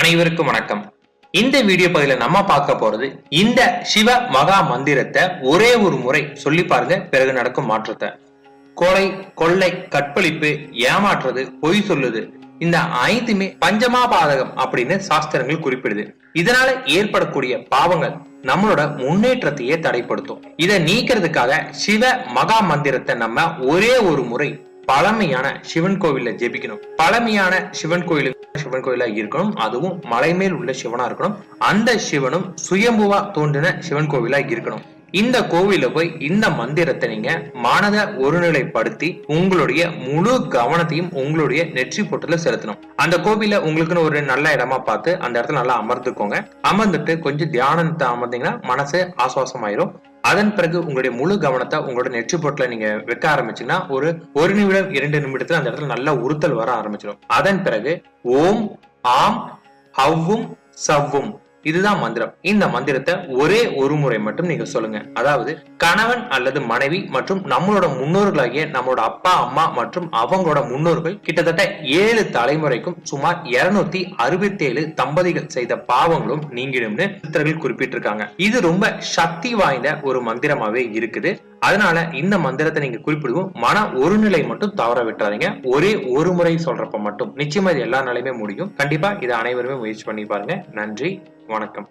அனைவருக்கும் வணக்கம். இந்த வீடியோ பதில நம்ம பார்க்க போறது இந்த சிவ மகா மந்திரத்தை ஒரே ஒரு முறை சொல்லி பாருங்க பிறகு நடக்கும் மாற்றத்தை. கொலை கொள்ளை கற்பழிப்பு ஏமாற்றுறது பொய் சொல்லுது. இந்த ஐந்துமே பஞ்சமா பாதகம் அப்படின்னு சாஸ்திரங்கள் குறிப்பிடுது. இதனால ஏற்படக்கூடிய பாவங்கள் நம்மளோட முன்னேற்றத்தையே தடைப்படுத்தும். இதை நீக்கிறதுக்காக சிவ மகா மந்திரத்தை நம்ம ஒரே ஒரு முறை பழமையான சிவன் கோவில்ல ஜெபிக்கணும். பழமையான சிவன் கோயில் சிவன் கோயிலா இருக்கணும். அதுவும் மலை மேல் உள்ள சிவனா இருக்கணும். அந்த சிவனும் சுயம்புவா தோன்றின சிவன் கோவிலா இருக்கணும். இந்த கோவில போய் இந்த மந்திரத்தை நீங்க மனதை ஒருநிலைப்படுத்தி உங்களுடைய முழு கவனத்தையும் உங்களுடைய நெற்றி பொட்டுல செலுத்தணும். அந்த கோவில உங்களுக்குன்னு ஒரு நல்ல இடமா பார்த்து அந்த இடத்துல நல்லா அமர்ந்துக்கோங்க. அமர்ந்துட்டு கொஞ்சம் தியானத்தை அமர்ந்தீங்கன்னா மனசு ஆசுவாசமாயிரும். அதன் பிறகு உங்களுடைய முழு கவனத்தை உங்களோட நெற்றி பொட்டுல நீங்க வைக்க ஆரம்பிச்சீங்கன்னா ஒரு ஒரு நிமிடம் இரண்டு நிமிடத்துல அந்த இடத்துல நல்ல உறுத்தல் வர ஆரம்பிச்சிடும் அதன் பிறகு ஓம் ஆம் ஹவ்வும் சவ்வும். இதுதான் மந்திரம். இந்த மந்திரத்தை ஒரே ஒரு முறை மட்டும் நீங்க சொல்லுங்க. அதாவது கணவன் அல்லது மனைவி மற்றும் நம்மளோட முன்னோர்களாகிய நம்மளோட அப்பா அம்மா மற்றும் அவங்களோட முன்னோர்கள் கிட்டத்தட்ட ஏழு தலைமுறைக்கும் சுமார் இருநூத்தி அறுபத்தி ஏழு தம்பதிகள் செய்த பாவங்களும் நீங்கிடும்னு சித்தர்கள் குறிப்பிட்டிருக்காங்க. இது ரொம்ப சக்தி வாய்ந்த ஒரு மந்திரமாவே இருக்குது. அதனால இந்த மந்திரத்தை நீங்க குறிப்பிடுவோம். மன ஒருநிலை மட்டும் தவற விட்டுறாதீங்க. ஒரே ஒரு முறை சொல்றப்ப மட்டும். நிச்சயமா இது எல்லா நாளையுமே முடியும். கண்டிப்பா இதை அனைவருமே முயற்சி பண்ணி பாருங்க. நன்றி. வணக்கம்.